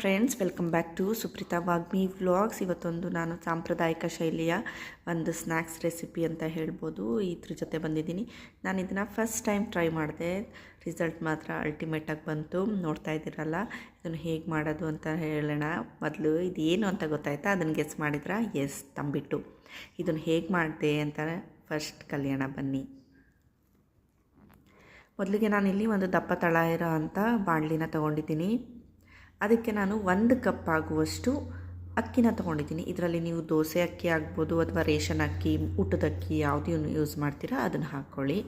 Friends welcome back to Supreetha Vagmi vlogs ಇವತ್ತೊಂದು ನಾನು ಸಾಂಪ್ರದಾಯಿಕ ಶೈಲಿಯ ಒಂದು ಸ್ನ್ಯಾಕ್ಸ್ ರೆಸಿಪಿ ಅಂತ ಹೇಳ್ಬೋದು. ಇದ್ರ ಜೊತೆ ಬಂದಿದ್ದೀನಿ. ನಾನು ಇದನ್ನು ಫಸ್ಟ್ ಟೈಮ್ ಟ್ರೈ ಮಾಡಿದೆ. ರಿಸಲ್ಟ್ ಮಾತ್ರ ಅಲ್ಟಿಮೇಟಾಗಿ ಬಂತು. ನೋಡ್ತಾ ಇದ್ದೀರಲ್ಲ, ಇದನ್ನು ಹೇಗೆ ಮಾಡೋದು ಅಂತ ಹೇಳೋಣ. ಮೊದಲು ಇದೇನು ಅಂತ ಗೊತ್ತಾಯ್ತಾ? ಅದನ್ನು ಗೆಸ್ ಮಾಡಿದ್ರಾ? ಎಸ್ ತಂಬಿಟ್ಟು. ಇದನ್ನು ಹೇಗೆ ಮಾಡಿದೆ ಅಂತ ಫಸ್ಟ್ ಕಲಿಯೋಣ, ಬನ್ನಿ. ಮೊದಲಿಗೆ ನಾನಿಲ್ಲಿ ಒಂದು ದಪ್ಪ ತಳ ಇರೋ ಅಂಥ ಬಾಣಲಿನ ತೊಗೊಂಡಿದ್ದೀನಿ. ಅದಕ್ಕೆ ನಾನು ಒಂದು ಕಪ್ ಆಗುವಷ್ಟು ಅಕ್ಕಿನ ತೊಗೊಂಡಿದ್ದೀನಿ. ಇದರಲ್ಲಿ ನೀವು ದೋಸೆ ಅಕ್ಕಿ ಆಗ್ಬೋದು ಅಥವಾ ರೇಷನ್ ಅಕ್ಕಿ, ಊಟದ ಅಕ್ಕಿ ಯಾವುದೂ ಯೂಸ್ ಮಾಡ್ತೀರಾ ಅದನ್ನು ಹಾಕ್ಕೊಳ್ಳಿ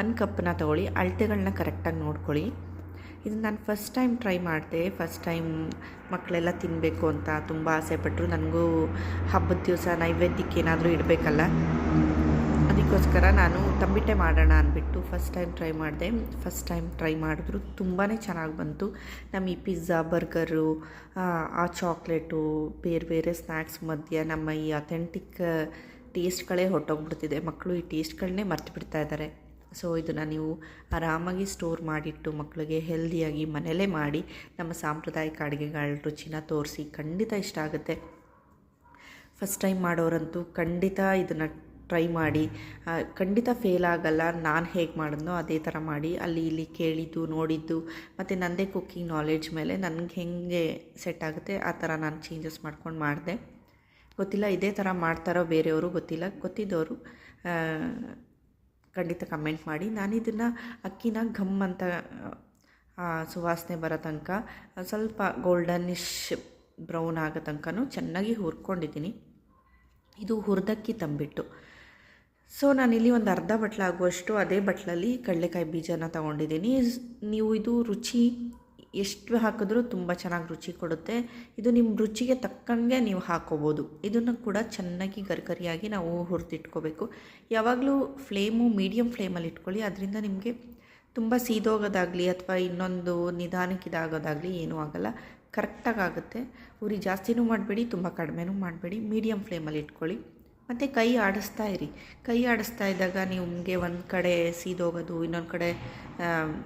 ಒಂದು ಕಪ್ಪನ್ನ ತೊಗೊಳ್ಳಿ. ಅಳತೆಗಳನ್ನ ಕರೆಕ್ಟಾಗಿ ನೋಡ್ಕೊಳ್ಳಿ. ಇದು ನಾನು ಫಸ್ಟ್ ಟೈಮ್ ಟ್ರೈ ಮಾಡಿದೆ. ಫಸ್ಟ್ ಟೈಮ್ ಮಕ್ಕಳೆಲ್ಲ ತಿನ್ನಬೇಕು ಅಂತ ತುಂಬ ಆಸೆಪಟ್ಟರು ನನಗೂ ಹಬ್ಬದ ದಿವಸ ನೈವೇದ್ಯಕ್ಕೆ ಏನಾದರೂ ಇಡಬೇಕಲ್ಲ. ಅದಕ್ಕೋಸ್ಕರ ನಾನು ತಂಬಿಟ್ಟೆ ಮಾಡೋಣ ಅಂದ್ಬಿಟ್ಟು ಫಸ್ಟ್ ಟೈಮ್ ಟ್ರೈ ಮಾಡಿದೆ. ಫಸ್ಟ್ ಟೈಮ್ ಟ್ರೈ ಮಾಡಿದ್ರು ತುಂಬಾ ಚೆನ್ನಾಗಿ ಬಂತು. ನಮ್ಮ ಈ ಪಿಜ್ಜಾ ಬರ್ಗರು ಆ ಚಾಕ್ಲೇಟು ಬೇರೆ ಬೇರೆ ಸ್ನ್ಯಾಕ್ಸ್ ಮಧ್ಯೆ ನಮ್ಮ ಈ ಅಥೆಂಟಿಕ್ ಟೇಸ್ಟ್ಗಳೇ ಹೊಟ್ಟೋಗ್ಬಿಡ್ತಿದೆ ಮಕ್ಕಳು ಈ ಟೇಸ್ಟ್ಗಳನ್ನೇ ಮರ್ತು ಬಿಡ್ತಾ ಇದ್ದಾರೆ ಸೊ ಇದನ್ನು ನೀವು ಆರಾಮಾಗಿ ಸ್ಟೋರ್ ಮಾಡಿಟ್ಟು ಮಕ್ಕಳಿಗೆ ಹೆಲ್ದಿಯಾಗಿ ಮನೆಯಲ್ಲೇ ಮಾಡಿ ನಮ್ಮ ಸಾಂಪ್ರದಾಯಿಕ ಅಡುಗೆಗಳ ರುಚಿನ ತೋರಿಸಿ ಖಂಡಿತ ಇಷ್ಟ ಆಗುತ್ತೆ. ಫಸ್ಟ್ ಟೈಮ್ ಮಾಡೋರಂತೂ ಖಂಡಿತ ಇದನ್ನು ಟ್ರೈ ಮಾಡಿ. ಖಂಡಿತ ಫೇಲ್ ಆಗಲ್ಲ. ನಾನು ಹೇಗೆ ಮಾಡಿದ್ನೋ ಅದೇ ಥರ ಮಾಡಿ. ಅಲ್ಲಿ ಇಲ್ಲಿ ಕೇಳಿದ್ದು, ನೋಡಿದ್ದು, ಮತ್ತು ನನ್ನದೇ ಕುಕ್ಕಿಂಗ್ ನಾಲೆಡ್ಜ್ ಮೇಲೆ ನನಗೆ ಹೆಂಗೆ ಸೆಟ್ ಆಗುತ್ತೆ, ಆ ಥರ ನಾನು ಚೇಂಜಸ್ ಮಾಡ್ಕೊಂಡು ಮಾಡಿದೆ. ಗೊತ್ತಿಲ್ಲ, ಇದೇ ಥರ ಮಾಡ್ತಾರೋ ಬೇರೆಯವರು ಗೊತ್ತಿಲ್ಲ. ಗೊತ್ತಿದ್ದವರು ಖಂಡಿತ ಕಮೆಂಟ್ ಮಾಡಿ. ನಾನು ಇದನ್ನು ಅಕ್ಕಿನ ಘಮ್ ಅಂತ ಸುವಾಸನೆ ಬರೋ ತನಕ, ಸ್ವಲ್ಪ ಗೋಲ್ಡನಿಶ್ ಬ್ರೌನ್ ಆಗೋ ತನಕನೂ ಚೆನ್ನಾಗಿ ಹುರ್ಕೊಂಡಿದ್ದೀನಿ. ಇದು ಹುರಿದಕ್ಕಿ ತಂಬಿಟ್ಟು. ಸೊ ನಾನಿಲ್ಲಿ ಒಂದು ಅರ್ಧ ಬಟ್ಲ ಆಗುವಷ್ಟು ಅದೇ ಬಟ್ಲಲ್ಲಿ ಕಡಲೆಕಾಯಿ ಬೀಜನ ತೊಗೊಂಡಿದ್ದೀನಿ. ನೀವು ಇದು ರುಚಿ ಎಷ್ಟು ಹಾಕಿದ್ರೂ ತುಂಬ ಚೆನ್ನಾಗಿ ರುಚಿ ಕೊಡುತ್ತೆ. ಇದು ನಿಮ್ಮ ರುಚಿಗೆ ತಕ್ಕಂಗೆ ನೀವು ಹಾಕೋಬೋದು. ಇದನ್ನು ಕೂಡ ಚೆನ್ನಾಗಿ ಗರ್ಗರಿಯಾಗಿ ನಾವು ಹುರಿದಿಟ್ಕೋಬೇಕು. ಯಾವಾಗಲೂ ಫ್ಲೇಮು ಮೀಡಿಯಮ್ ಫ್ಲೇಮಲ್ಲಿ ಇಟ್ಕೊಳ್ಳಿ. ಅದರಿಂದ ನಿಮಗೆ ತುಂಬ ಸೀದೋಗೋದಾಗಲಿ ಅಥವಾ ಇನ್ನೊಂದು ನಿಧಾನಕ್ಕೆ ಇದಾಗೋದಾಗಲಿ ಏನೂ ಆಗೋಲ್ಲ. ಕರೆಕ್ಟಾಗಿ ಆಗುತ್ತೆ. ಉರಿ ಜಾಸ್ತಿನೂ ಮಾಡಬೇಡಿ, ತುಂಬ ಕಡಿಮೆನೂ ಮಾಡಬೇಡಿ. ಮೀಡಿಯಮ್ ಫ್ಲೇಮಲ್ಲಿ ಇಟ್ಕೊಳ್ಳಿ. ಮತ್ತು ಕೈ ಆಡಿಸ್ತಾ ಇರಿ. ಕೈ ಆಡಿಸ್ತಾ ಇದ್ದಾಗ ನಿಮಗೆ ಒಂದು ಕಡೆ ಸೀದೋಗೋದು, ಇನ್ನೊಂದು ಕಡೆ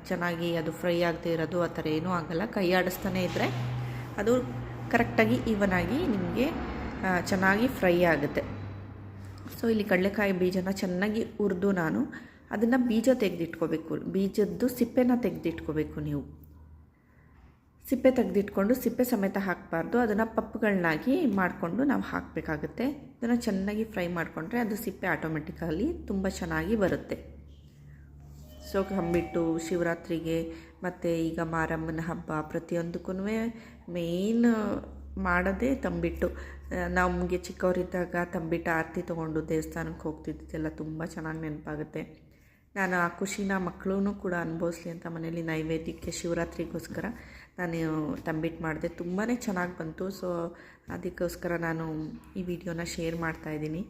ಚೆನ್ನಾಗಿ ಅದು ಫ್ರೈ ಆಗದೆ ಇರೋದು, ಆ ಥರ ಏನೂ ಆಗಲ್ಲ. ಕೈ ಆಡಿಸ್ತಾನೆ ಇದ್ದರೆ ಅದು ಕರೆಕ್ಟಾಗಿ ಈವನಾಗಿ ನಿಮಗೆ ಚೆನ್ನಾಗಿ ಫ್ರೈ ಆಗುತ್ತೆ. ಸೊ, ಇಲ್ಲಿ ಕಡಲೆಕಾಯಿ ಬೀಜನ ಚೆನ್ನಾಗಿ ಹುರಿದು ನಾನು ಅದನ್ನು ಬೀಜ ತೆಗೆದಿಟ್ಕೋಬೇಕು. ಬೀಜದ್ದು ಸಿಪ್ಪೆನ ತೆಗೆದಿಟ್ಕೋಬೇಕು ನೀವು. ಸಿಪ್ಪೆ ತೆಗೆದಿಟ್ಕೊಂಡು ಸಿಪ್ಪೆ ಸಮೇತ ಹಾಕಬಾರ್ದು. ಅದನ್ನು ಪಪ್ಪುಗಳನ್ನಾಗಿ ಮಾಡಿಕೊಂಡು ನಾವು ಹಾಕಬೇಕಾಗುತ್ತೆ. ಇದನ್ನು ಚೆನ್ನಾಗಿ ಫ್ರೈ ಮಾಡಿಕೊಂಡ್ರೆ ಅದು ಸಿಪ್ಪೆ ಆಟೋಮೆಟಿಕಲಿ ತುಂಬ ಚೆನ್ನಾಗಿ ಬರುತ್ತೆ. ಸೊ ಕಂಬಿಟ್ಟು ಶಿವರಾತ್ರಿಗೆ ಮತ್ತು ಈಗ ಮಾರಮ್ಮನ ಹಬ್ಬ ಪ್ರತಿಯೊಂದಕ್ಕೂ ಮೇಯ್ನ್ ಮಾಡೋದೇ ತಂಬಿಟ್ಟು. ನಮಗೆ ಚಿಕ್ಕವರಿದ್ದಾಗ ತಂಬಿಟ್ಟು ಆರತಿ ತೊಗೊಂಡು ದೇವಸ್ಥಾನಕ್ಕೆ ಹೋಗ್ತಿದ್ದಿದ್ದೆಲ್ಲ ತುಂಬ ಚೆನ್ನಾಗಿ ನೆನಪಾಗುತ್ತೆ. ನಾನು ಆ ಖುಷಿನ ಮಕ್ಕಳೂ ಕೂಡ ಅನುಭವಿಸ್ಲಿ ಅಂತ ಮನೇಲಿ ನೈವೇದ್ಯಕ್ಕೆ ಶಿವರಾತ್ರಿಗೋಸ್ಕರ ನಾನು ತಂಬಿಟ್ಟು ಮಾಡಿದೆ. ತುಂಬಾ ಚೆನ್ನಾಗಿ ಬಂತು. ಸೊ ಅದಕ್ಕೋಸ್ಕರ ನಾನು ಈ ವಿಡಿಯೋನ ಶೇರ್ ಮಾಡ್ತಾಯಿದ್ದೀನಿ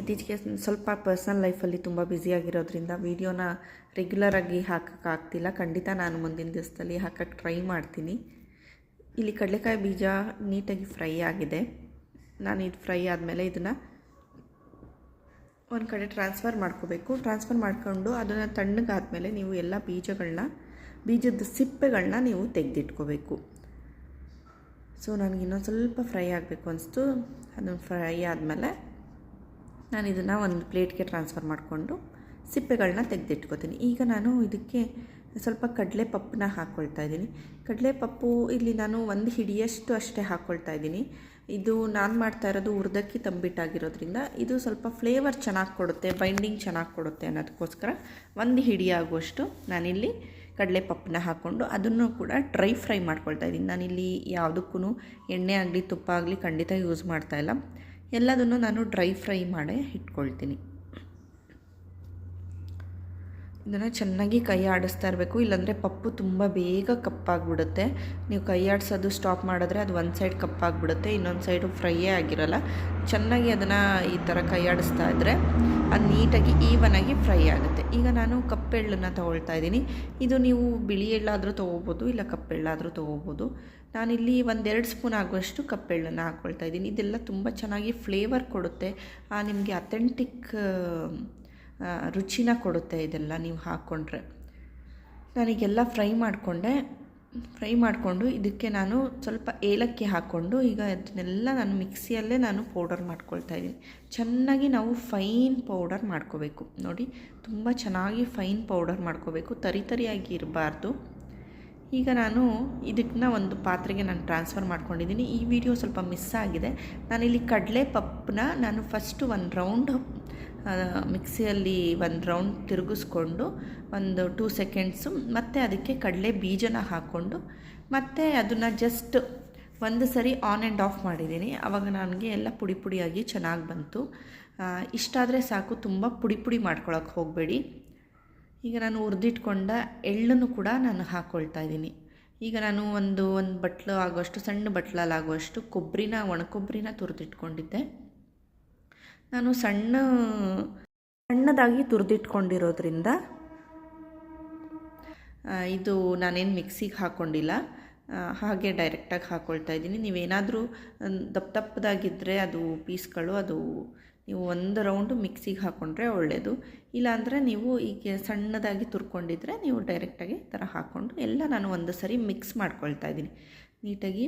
ಇತ್ತೀಚೆಗೆ ಸ್ವಲ್ಪ ಪರ್ಸ್ನಲ್ ಲೈಫಲ್ಲಿ ತುಂಬ ಬ್ಯುಸಿಯಾಗಿರೋದ್ರಿಂದ ವೀಡಿಯೋನ ರೆಗ್ಯುಲರಾಗಿ ಹಾಕೋಕ್ಕಾಗ್ತಿಲ್ಲ ಖಂಡಿತ ನಾನು ಮುಂದಿನ ದಿವಸದಲ್ಲಿ ಹಾಕೋಕ್ಕೆ ಟ್ರೈ ಮಾಡ್ತೀನಿ. ಇಲ್ಲಿ ಕಡಲೆಕಾಯಿ ಬೀಜ ನೀಟಾಗಿ ಫ್ರೈ ಆಗಿದೆ. ನಾನು ಇದು ಫ್ರೈ ಆದಮೇಲೆ ಇದನ್ನು ಒಂದು ಕಡೆ ಟ್ರಾನ್ಸ್ಫರ್ ಮಾಡ್ಕೋಬೇಕು. ಟ್ರಾನ್ಸ್ಫರ್ ಮಾಡ್ಕೊಂಡು ಅದನ್ನು ತಣ್ಣಗಾದಮೇಲೆ ನೀವು ಎಲ್ಲ ಬೀಜಗಳನ್ನ ಬೀಜದ ಸಿಪ್ಪೆಗಳನ್ನ ನೀವು ತೆಗೆದಿಟ್ಕೋಬೇಕು. ಸೊ ನನಗೆ ಇನ್ನೊಂದು ಸ್ವಲ್ಪ ಫ್ರೈ ಆಗಬೇಕು ಅನಿಸ್ತು. ಅದನ್ನು ಫ್ರೈ ಆದಮೇಲೆ ನಾನು ಇದನ್ನು ಒಂದು ಪ್ಲೇಟ್ಗೆ ಟ್ರಾನ್ಸ್ಫರ್ ಮಾಡಿಕೊಂಡು ಸಿಪ್ಪೆಗಳನ್ನ ತೆಗೆದಿಟ್ಕೋತೀನಿ. ಈಗ ನಾನು ಇದಕ್ಕೆ ಸ್ವಲ್ಪ ಕಡಲೆ ಪಪ್ಪನ್ನ ಹಾಕ್ಕೊಳ್ತಾ ಇದ್ದೀನಿ. ಕಡಲೆ ಪಪ್ಪು ಇಲ್ಲಿ ನಾನು ಒಂದು ಹಿಡಿಯಷ್ಟು ಅಷ್ಟೇ ಹಾಕ್ಕೊಳ್ತಾ ಇದ್ದೀನಿ. ಇದು ನಾನು ಮಾಡ್ತಾ ಇರೋದು ಉರ್ದಕ್ಕಿ ತಂಬಿಟ್ಟಾಗಿರೋದ್ರಿಂದ ಇದು ಸ್ವಲ್ಪ ಫ್ಲೇವರ್ ಚೆನ್ನಾಗಿ ಕೊಡುತ್ತೆ ಬೈಂಡಿಂಗ್ ಚೆನ್ನಾಗಿ ಕೊಡುತ್ತೆ ಅನ್ನೋದಕ್ಕೋಸ್ಕರ ಒಂದು ಹಿಡಿ ಆಗುವಷ್ಟು ನಾನಿಲ್ಲಿ ಕಡಲೆ ಪಪ್ಪನ್ನ ಹಾಕ್ಕೊಂಡು ಅದನ್ನು ಕೂಡ ಡ್ರೈ ಫ್ರೈ ಮಾಡ್ಕೊಳ್ತಾ ಇದ್ದೀನಿ. ನಾನಿಲ್ಲಿ ಯಾವುದಕ್ಕೂ ಎಣ್ಣೆ ಆಗಲಿ ತುಪ್ಪ ಆಗಲಿ ಖಂಡಿತ ಯೂಸ್ ಮಾಡ್ತಾ ಇಲ್ಲ. ಎಲ್ಲದನ್ನು ನಾನು ಡ್ರೈ ಫ್ರೈ ಮಾಡೇ ಇಟ್ಕೊಳ್ತೀನಿ. ಇದನ್ನು ಚೆನ್ನಾಗಿ ಕೈ ಆಡಿಸ್ತಾ ಇರಬೇಕು. ಇಲ್ಲಾಂದರೆ ಪಪ್ಪು ತುಂಬ ಬೇಗ ಕಪ್ಪಾಗಿಬಿಡುತ್ತೆ. ನೀವು ಕೈ ಆಡಿಸೋದು ಸ್ಟಾಪ್ ಮಾಡಿದ್ರೆ ಅದು ಒಂದು ಸೈಡ್ ಕಪ್ಪಾಗಿಬಿಡುತ್ತೆ, ಇನ್ನೊಂದು ಸೈಡು ಫ್ರೈಯೇ ಆಗಿರೋಲ್ಲ. ಚೆನ್ನಾಗಿ ಅದನ್ನು ಈ ಥರ ಕೈ ಆಡಿಸ್ತಾ ಇದ್ದರೆ ಅದು ನೀಟಾಗಿ ಈವನಾಗಿ ಫ್ರೈ ಆಗುತ್ತೆ. ಈಗ ನಾನು ಕಪ್ಪೆಳ್ಳನ್ನು ತೊಗೊಳ್ತಾ ಇದ್ದೀನಿ. ಇದು ನೀವು ಬಿಳಿ ಎಳ್ಳಾದರೂ ತೊಗೋಬೋದು, ಇಲ್ಲ ಕಪ್ಪೆಳ್ಳಾದರೂ ತೊಗೋಬೋದು. ನಾನಿಲ್ಲಿ ಒಂದೆರಡು ಸ್ಪೂನ್ ಆಗುವಷ್ಟು ಕಪ್ಪೆಳ್ಳನ್ನು ಹಾಕ್ಕೊಳ್ತಾ ಇದ್ದೀನಿ. ಇದೆಲ್ಲ ತುಂಬ ಚೆನ್ನಾಗಿ ಫ್ಲೇವರ್ ಕೊಡುತ್ತೆ. ನಿಮಗೆ ಅಥೆಂಟಿಕ್ ರುಚಿನ ಕೊಡುತ್ತೆ ಇದೆಲ್ಲ ನೀವು ಹಾಕ್ಕೊಂಡ್ರೆ. ನಾನೀಗೆಲ್ಲ ಫ್ರೈ ಮಾಡಿಕೊಂಡೆ. ಫ್ರೈ ಮಾಡಿಕೊಂಡು ಇದಕ್ಕೆ ನಾನು ಸ್ವಲ್ಪ ಏಲಕ್ಕಿ ಹಾಕ್ಕೊಂಡು ಈಗ ಅದನ್ನೆಲ್ಲ ನಾನು ಮಿಕ್ಸಿಯಲ್ಲೇ ನಾನು ಪೌಡರ್ ಮಾಡ್ಕೊಳ್ತಾ ಇದ್ದೀನಿ. ಚೆನ್ನಾಗಿ ನಾವು ಫೈನ್ ಪೌಡರ್ ಮಾಡ್ಕೋಬೇಕು. ನೋಡಿ, ತುಂಬ ಚೆನ್ನಾಗಿ ಫೈನ್ ಪೌಡರ್ ಮಾಡ್ಕೋಬೇಕು. ತರಿ ತರಿಯಾಗಿ ಇರಬಾರ್ದು. ಈಗ ನಾನು ಇದನ್ನ ಒಂದು ಪಾತ್ರೆಗೆ ನಾನು ಟ್ರಾನ್ಸ್ಫರ್ ಮಾಡ್ಕೊಂಡಿದ್ದೀನಿ. ಈ ವಿಡಿಯೋ ಸ್ವಲ್ಪ ಮಿಸ್ ಆಗಿದೆ. ನಾನಿಲ್ಲಿ ಕಡಲೆ ಪಪ್ಪನ್ನ ನಾನು ಫಸ್ಟು ಒಂದು ರೌಂಡ್ ಮಿಕ್ಸಿಯಲ್ಲಿ ಒಂದು ರೌಂಡ್ ತಿರುಗಿಸ್ಕೊಂಡು ಒಂದು ಟೂ ಸೆಕೆಂಡ್ಸು ಮತ್ತು ಅದಕ್ಕೆ ಕಡಲೆ ಬೀಜನ ಹಾಕ್ಕೊಂಡು ಮತ್ತು ಅದನ್ನು ಜಸ್ಟ್ ಒಂದು ಸರಿ ಆನ್ ಆ್ಯಂಡ್ ಆಫ್ ಮಾಡಿದ್ದೀನಿ. ಆವಾಗ ನನಗೆ ಎಲ್ಲ ಪುಡಿ ಪುಡಿಯಾಗಿ ಚೆನ್ನಾಗಿ ಬಂತು. ಇಷ್ಟಾದರೆ ಸಾಕು, ತುಂಬ ಪುಡಿ ಪುಡಿ ಮಾಡ್ಕೊಳಕ್ಕೆ ಹೋಗಬೇಡಿ. ಈಗ ನಾನು ಹುರಿದಿಟ್ಕೊಂಡ ಎಳ್ಳನ್ನು ಕೂಡ ನಾನು ಹಾಕ್ಕೊಳ್ತಾ ಇದ್ದೀನಿ. ಈಗ ನಾನು ಒಂದು ಒಂದು ಬಟ್ಲು ಆಗುವಷ್ಟು, ಸಣ್ಣ ಬಟ್ಲಲ್ಲಿ ಆಗೋಷ್ಟು ಕೊಬ್ಬರಿನ ಒಣ ಕೊಬ್ಬರಿನ ತುರಿದಿಟ್ಕೊಂಡಿದ್ದೆ. ನಾನು ಸಣ್ಣ, ಸಣ್ಣದಾಗಿ ತುರಿದಿಟ್ಕೊಂಡಿರೋದ್ರಿಂದ ಇದು ನಾನೇನು ಮಿಕ್ಸಿಗೆ ಹಾಕ್ಕೊಂಡಿಲ್ಲ ಹಾಗೆ ಡೈರೆಕ್ಟಾಗಿ ಹಾಕ್ಕೊಳ್ತಾ ಇದ್ದೀನಿ. ನೀವೇನಾದರೂ ದಪ್ಪ ದಪ್ಪದಾಗಿದ್ದರೆ ಅದು ಪೀಸ್ಗಳು, ಅದು ನೀವು ಒಂದು ರೌಂಡು ಮಿಕ್ಸಿಗೆ ಹಾಕ್ಕೊಂಡ್ರೆ ಒಳ್ಳೆಯದು ಇಲ್ಲಾಂದರೆ ನೀವು ಈಗ ಸಣ್ಣದಾಗಿ ತುರ್ಕೊಂಡಿದ್ರೆ ನೀವು ಡೈರೆಕ್ಟಾಗಿ ಈ ಥರ ಹಾಕ್ಕೊಂಡು ಎಲ್ಲ ನಾನು ಒಂದು ಸರಿ ಮಿಕ್ಸ್ ಮಾಡ್ಕೊಳ್ತಾ ಇದ್ದೀನಿ. ನೀಟಾಗಿ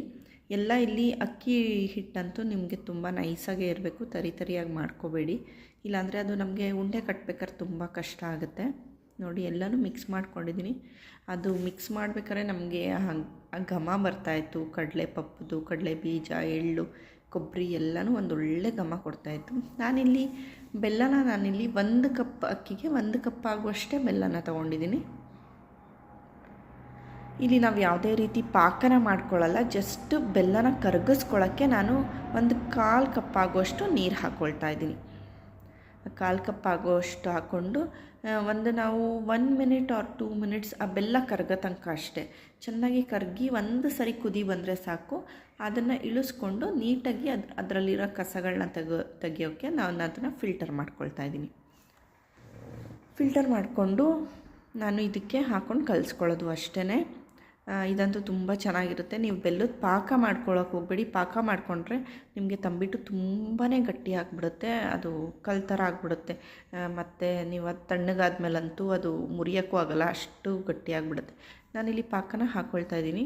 ಎಲ್ಲ ಇಲ್ಲಿ ಅಕ್ಕಿ ಹಿಟ್ಟಂತೂ ನಿಮಗೆ ತುಂಬ ನೈಸಾಗೇ ಇರಬೇಕು. ತರಿ ತರಿಯಾಗಿ ಮಾಡ್ಕೋಬೇಡಿ. ಇಲ್ಲಾಂದರೆ ಅದು ನಮಗೆ ಉಂಡೆ ಕಟ್ಬೇಕಾದ್ರೆ ತುಂಬ ಕಷ್ಟ ಆಗುತ್ತೆ. ನೋಡಿ, ಎಲ್ಲನೂ ಮಿಕ್ಸ್ ಮಾಡ್ಕೊಂಡಿದ್ದೀನಿ ಅದು ಮಿಕ್ಸ್ ಮಾಡ್ಬೇಕಾದ್ರೆ ನಮಗೆ ಘಮ ಬರ್ತಾಯಿತ್ತು ಕಡಲೆ ಪಪ್ಪದು ಕಡಲೆ ಬೀಜ ಎಳ್ಳು, ಕೊಬ್ಬರಿ ಎಲ್ಲನೂ ಒಂದು ಒಳ್ಳೆ ಘಮ ಕೊಡ್ತಾಯಿತ್ತು ನಾನಿಲ್ಲಿ ಬೆಲ್ಲನ ನಾನಿಲ್ಲಿ ಒಂದು ಕಪ್ ಅಕ್ಕಿಗೆ ಒಂದು ಕಪ್ ಆಗುವಷ್ಟೇ ಬೆಲ್ಲನ ತೊಗೊಂಡಿದ್ದೀನಿ ಇಲ್ಲಿ ನಾವು ಯಾವುದೇ ರೀತಿ ಪಾಕನ ಮಾಡ್ಕೊಳ್ಳಲ್ಲ ಜಸ್ಟ್ ಬೆಲ್ಲನ ಕರಗಿಸ್ಕೊಳ್ಳೋಕ್ಕೆ ನಾನು ಒಂದು ಕಾಲು ಕಪ್ ಆಗುವಷ್ಟು ನೀರು ಹಾಕ್ಕೊಳ್ತಾ ಇದ್ದೀನಿ. ಕಾಲು ಕಪ್ ಆಗುವಷ್ಟು ಹಾಕ್ಕೊಂಡು ಒಂದು ನಾವು one minute or two minutes ಆ ಬೆಲ್ಲ ಕರಗೋ ತನಕ ಅಷ್ಟೇ. ಚೆನ್ನಾಗಿ ಕರಗಿ ಒಂದು ಸರಿ ಕುದಿ ಬಂದರೆ ಸಾಕು. ಅದನ್ನು ಇಳಿಸ್ಕೊಂಡು ನೀಟಾಗಿ ಅದು, ಅದರಲ್ಲಿರೋ ಕಸಗಳನ್ನ ತೆಗೋ ತೆಗಿಯೋಕ್ಕೆ ನಾನು ಅದನ್ನು ಫಿಲ್ಟರ್ ಮಾಡ್ಕೊಳ್ತಾ ಇದ್ದೀನಿ. ಫಿಲ್ಟರ್ ಮಾಡಿಕೊಂಡು ನಾನು ಇದಕ್ಕೆ ಹಾಕ್ಕೊಂಡು ಕಲಿಸ್ಕೊಳ್ಳೋದು ಅಷ್ಟೇ ಇದಂತೂ ತುಂಬ ಚೆನ್ನಾಗಿರುತ್ತೆ. ನೀವು ಬೆಲ್ಲದ ಪಾಕ ಮಾಡ್ಕೊಳ್ಳೋಕೆ ಹೋಗ್ಬೇಡಿ. ಪಾಕ ಮಾಡಿಕೊಂಡ್ರೆ ನಿಮಗೆ ತಂಬಿಟ್ಟು ತುಂಬಾ ಗಟ್ಟಿ ಆಗಿಬಿಡುತ್ತೆ. ಅದು ಕಲ್ ಥರ ಆಗಿಬಿಡುತ್ತೆ ಮತ್ತು ನೀವು ಅದು ತಣ್ಣಗಾದ್ಮೇಲಂತೂ ಅದು ಮುರಿಯೋಕ್ಕೂ ಆಗೋಲ್ಲ. ಅಷ್ಟು ಗಟ್ಟಿ ಆಗಿಬಿಡುತ್ತೆ. ನಾನಿಲ್ಲಿ ಪಾಕನ ಹಾಕ್ಕೊಳ್ತಾ ಇದ್ದೀನಿ.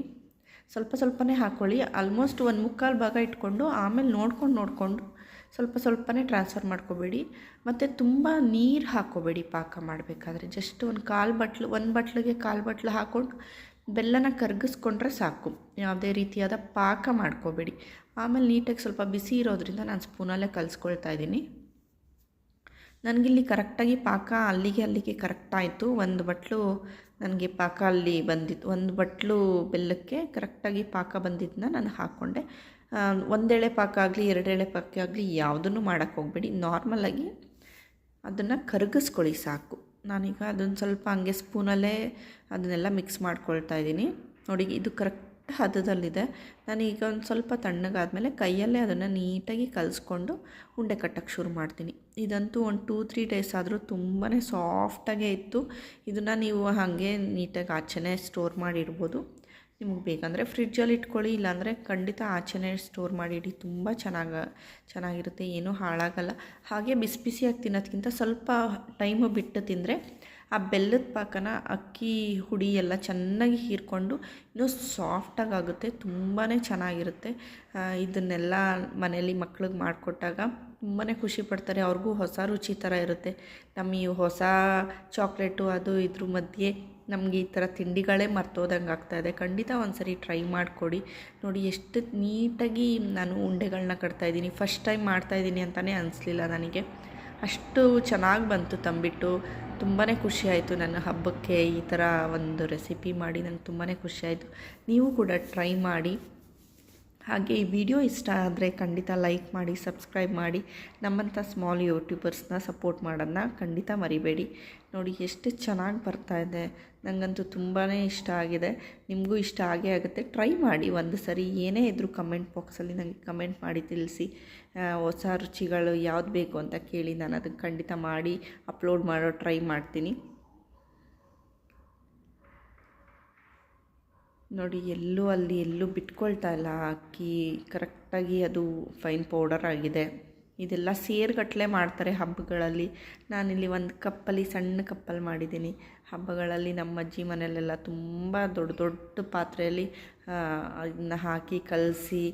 ಸ್ವಲ್ಪ ಸ್ವಲ್ಪನೇ ಹಾಕ್ಕೊಳ್ಳಿ ಆಲ್ಮೋಸ್ಟ್ ಒಂದು ಮುಕ್ಕಾಲು ಭಾಗ ಇಟ್ಕೊಂಡು ಆಮೇಲೆ ನೋಡ್ಕೊಂಡು ನೋಡಿಕೊಂಡು ಸ್ವಲ್ಪ ಸ್ವಲ್ಪನೇ ಟ್ರಾನ್ಸ್ಫರ್ ಮಾಡ್ಕೋಬೇಡಿ. ಮತ್ತು ತುಂಬ ನೀರು ಹಾಕ್ಕೋಬೇಡಿ ಪಾಕ ಮಾಡಬೇಕಾದ್ರೆ. ಜಸ್ಟ್ ಒಂದು ಕಾಲು ಬಟ್ಲು, ಒಂದು ಬಟ್ಲಿಗೆ ಕಾಲು ಬಟ್ಲು ಹಾಕ್ಕೊಂಡು ಬೆಲ್ಲನ ಕರಗಿಸ್ಕೊಂಡ್ರೆ ಸಾಕು. ಯಾವುದೇ ರೀತಿಯಾದ ಪಾಕ ಮಾಡ್ಕೋಬೇಡಿ. ಆಮೇಲೆ ನೀಟಾಗಿ ಸ್ವಲ್ಪ ಬಿಸಿ ಇರೋದ್ರಿಂದ ನಾನು ಸ್ಪೂನಲ್ಲೇ ಕಲಿಸ್ಕೊಳ್ತಾ ಇದ್ದೀನಿ. ನನಗಿಲ್ಲಿ ಕರೆಕ್ಟಾಗಿ ಪಾಕ ಅಲ್ಲಿಗೆ ಅಲ್ಲಿಗೆ ಕರೆಕ್ಟಾಯಿತು. ಒಂದು ಬಟ್ಲು ನನಗೆ ಪಾಕ ಅಲ್ಲಿ ಬಂದಿತ್ತು. ಒಂದು ಬಟ್ಲು ಬೆಲ್ಲಕ್ಕೆ ಕರೆಕ್ಟಾಗಿ ಪಾಕ ಬಂದಿದ್ದನ್ನ ನಾನು ಹಾಕ್ಕೊಂಡೆ. ಒಂದೆಳೆ ಪಾಕ ಆಗಲಿ, ಎರಡೆಳೆ ಪಾಕ ಆಗಲಿ ಯಾವುದನ್ನು ಮಾಡೋಕ್ಕೆ ಹೋಗಬೇಡಿ. ನಾರ್ಮಲಾಗಿ ಅದನ್ನು ಕರಗಿಸ್ಕೊಳ್ಳಿ ಸಾಕು. ನಾನೀಗ ಅದನ್ನು ಸ್ವಲ್ಪ ಹಂಗೆ ಸ್ಪೂನಲ್ಲೇ ಅದನ್ನೆಲ್ಲ ಮಿಕ್ಸ್ ಮಾಡ್ಕೊಳ್ತಾ ಇದ್ದೀನಿ. ನೋಡಿ, ಇದು ಕರೆಕ್ಟ್ ಹದದಲ್ಲಿದೆ. ನಾನೀಗ ಒಂದು ಸ್ವಲ್ಪ ತಣ್ಣಗಾದಮೇಲೆ ಕೈಯಲ್ಲೇ ಅದನ್ನು ನೀಟಾಗಿ ಕಲಿಸ್ಕೊಂಡು ಉಂಡೆ ಕಟ್ಟಕ್ಕೆ ಶುರು ಮಾಡ್ತೀನಿ. ಇದಂತೂ ಒಂದು ಟೂ ತ್ರೀ ಡೇಸ್ ಆದರೂ ತುಂಬಾ ಸಾಫ್ಟಾಗೇ ಇತ್ತು. ಇದನ್ನು ನೀವು ಹಾಗೆ ನೀಟಾಗಿ ಆಚೆನೇ ಸ್ಟೋರ್ ಮಾಡಿಡ್ಬೋದು ನಿಮಗೆ ಬೇಕಂದರೆ ಫ್ರಿಡ್ಜಲ್ಲಿ ಇಟ್ಕೊಳ್ಳಿ, ಇಲ್ಲಾಂದರೆ ಖಂಡಿತ ಆಚೆನೇ ಸ್ಟೋರ್ ಮಾಡಿ ಇಡಿ. ತುಂಬ ಚೆನ್ನಾಗಿ, ಚೆನ್ನಾಗಿರುತ್ತೆ, ಏನೂ ಹಾಳಾಗಲ್ಲ. ಹಾಗೆ ಬಿಸಿ ಬಿಸಿಯಾಗಿ ತಿನ್ನೋದಕ್ಕಿಂತ ಸ್ವಲ್ಪ ಟೈಮು ಬಿಟ್ಟು ತಿಂದರೆ ಆ ಬೆಲ್ಲದ ಪಾಕನ ಅಕ್ಕಿ, ಹುಡಿ ಎಲ್ಲ ಚೆನ್ನಾಗಿ ಹೀರ್ಕೊಂಡು ಇನ್ನೂ ಸಾಫ್ಟಾಗಿ ಆಗುತ್ತೆ ತುಂಬಾ ಚೆನ್ನಾಗಿರುತ್ತೆ. ಇದನ್ನೆಲ್ಲ ಮನೆಯಲ್ಲಿ ಮಕ್ಳಿಗೆ ಮಾಡಿಕೊಟ್ಟಾಗ ತುಂಬಾ ಖುಷಿ ಪಡ್ತಾರೆ. ಅವ್ರಿಗೂ ಹೊಸ ರುಚಿ ಥರ ಇರುತ್ತೆ. ನಮ್ಮ ಈ ಹೊಸ ಚಾಕ್ಲೇಟು ಅದು ಇದ್ರ ಮಧ್ಯೆ ನಮಗೆ ಈ ಥರ ತಿಂಡಿಗಳೇ ಮರ್ತೋದಂಗೆ ಆಗ್ತಾಯಿದೆ ಖಂಡಿತ ಒಂದು ಸರಿ ಟ್ರೈ ಮಾಡಿಕೊಡಿ. ನೋಡಿ, ಎಷ್ಟು ನೀಟಾಗಿ ನಾನು ಉಂಡೆಗಳನ್ನ ಕಟ್ತಾಯಿದ್ದೀನಿ ಫಸ್ಟ್ ಟೈಮ್ ಮಾಡ್ತಾಯಿದ್ದೀನಿ ಅಂತಲೇ ಅನಿಸ್ಲಿಲ್ಲ ನನಗೆ. ಅಷ್ಟು ಚೆನ್ನಾಗಿ ಬಂತು ತಂಬಿಟ್ಟು. ತುಂಬಾ ಖುಷಿಯಾಯಿತು ನನ್ನ ಹಬ್ಬಕ್ಕೆ ಈ ಥರ ಒಂದು ರೆಸಿಪಿ ಮಾಡಿ. ನನಗೆ ತುಂಬಾ ಖುಷಿಯಾಯಿತು ನೀವು ಕೂಡ ಟ್ರೈ ಮಾಡಿ. ಹಾಗೆ ಈ ವಿಡಿಯೋ ಇಷ್ಟ ಆದರೆ ಖಂಡಿತ ಲೈಕ್ ಮಾಡಿ ಸಬ್ಸ್ಕ್ರೈಬ್ ಮಾಡಿ, ನಮ್ಮಂಥ ಸ್ಮಾಲ್ ಯೂಟ್ಯೂಬರ್ಸ್ನ ಸಪೋರ್ಟ್ ಮಾಡೋದನ್ನ ಖಂಡಿತ ಮರಿಬೇಡಿ. ನೋಡಿ ಎಷ್ಟು ಚೆನ್ನಾಗಿ ಬರ್ತಾಯಿದೆ ನನಗಂತೂ ತುಂಬಾ ಇಷ್ಟ ಆಗಿದೆ. ನಿಮಗೂ ಇಷ್ಟ ಆಗೇ ಆಗುತ್ತೆ. ಟ್ರೈ ಮಾಡಿ ಒಂದು ಸರಿ. ಏನೇ ಇದ್ದರೂ ಕಮೆಂಟ್ ಬಾಕ್ಸಲ್ಲಿ ನನಗೆ ಕಮೆಂಟ್ ಮಾಡಿ ತಿಳಿಸಿ. ಹೊಸ ರುಚಿಗಳು ಯಾವ್ದು ಬೇಕು ಅಂತ ಕೇಳಿ ನಾನು ಅದನ್ನು ಖಂಡಿತ ಮಾಡಿ ಅಪ್ಲೋಡ್ ಮಾಡೋ ಟ್ರೈ ಮಾಡ್ತೀನಿ. ನೋಡಿ, ಎಲ್ಲೂ ಅಲ್ಲಿ ಎಲ್ಲೂ ಬಿಟ್ಕೊಳ್ತಾ ಇಲ್ಲ. ಅಕ್ಕಿ ಕರೆಕ್ಟಾಗಿ ಅದು ಫೈನ್ ಪೌಡರ್ ಆಗಿದೆ. ಇದೆಲ್ಲ ಸೇರ್ಗಟ್ಟಲೆ ಮಾಡ್ತಾರೆ ಹಬ್ಬಗಳಲ್ಲಿ. ನಾನಿಲ್ಲಿ ಒಂದು ಕಪ್ಪಲ್ಲಿ, ಸಣ್ಣ ಕಪ್ಪಲ್ಲಿ ಮಾಡಿದ್ದೀನಿ. ಹಬ್ಬಗಳಲ್ಲಿ ನಮ್ಮ ಅಜ್ಜಿ ಮನೆಯಲ್ಲೆಲ್ಲ ತುಂಬ ದೊಡ್ಡ ದೊಡ್ಡ ಪಾತ್ರೆಯಲ್ಲಿ ಅದನ್ನ ಹಾಕಿ ಕಲಸಿ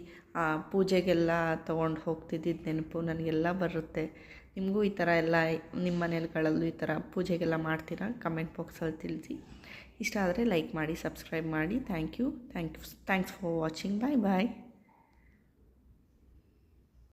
ಪೂಜೆಗೆಲ್ಲ ತೊಗೊಂಡು ಹೋಗ್ತಿದ್ದಿದ್ದ ನೆನಪು ನನಗೆಲ್ಲ ಬರುತ್ತೆ. ನಿಮಗೂ ಈ ಥರ ಎಲ್ಲ, ನಿಮ್ಮ ಮನೆಗಳಲ್ಲೂ ಈ ಥರ ಪೂಜೆಗೆಲ್ಲ ಮಾಡ್ತೀರಾ? ಕಮೆಂಟ್ ಬಾಕ್ಸಲ್ಲಿ ತಿಳಿಸಿ. ಇಷ್ಟ ಆದರೆ ಲೈಕ್ ಮಾಡಿ ಸಬ್ಸ್ಕ್ರೈಬ್ ಮಾಡಿ. Thank you thank you thanks for watching bye bye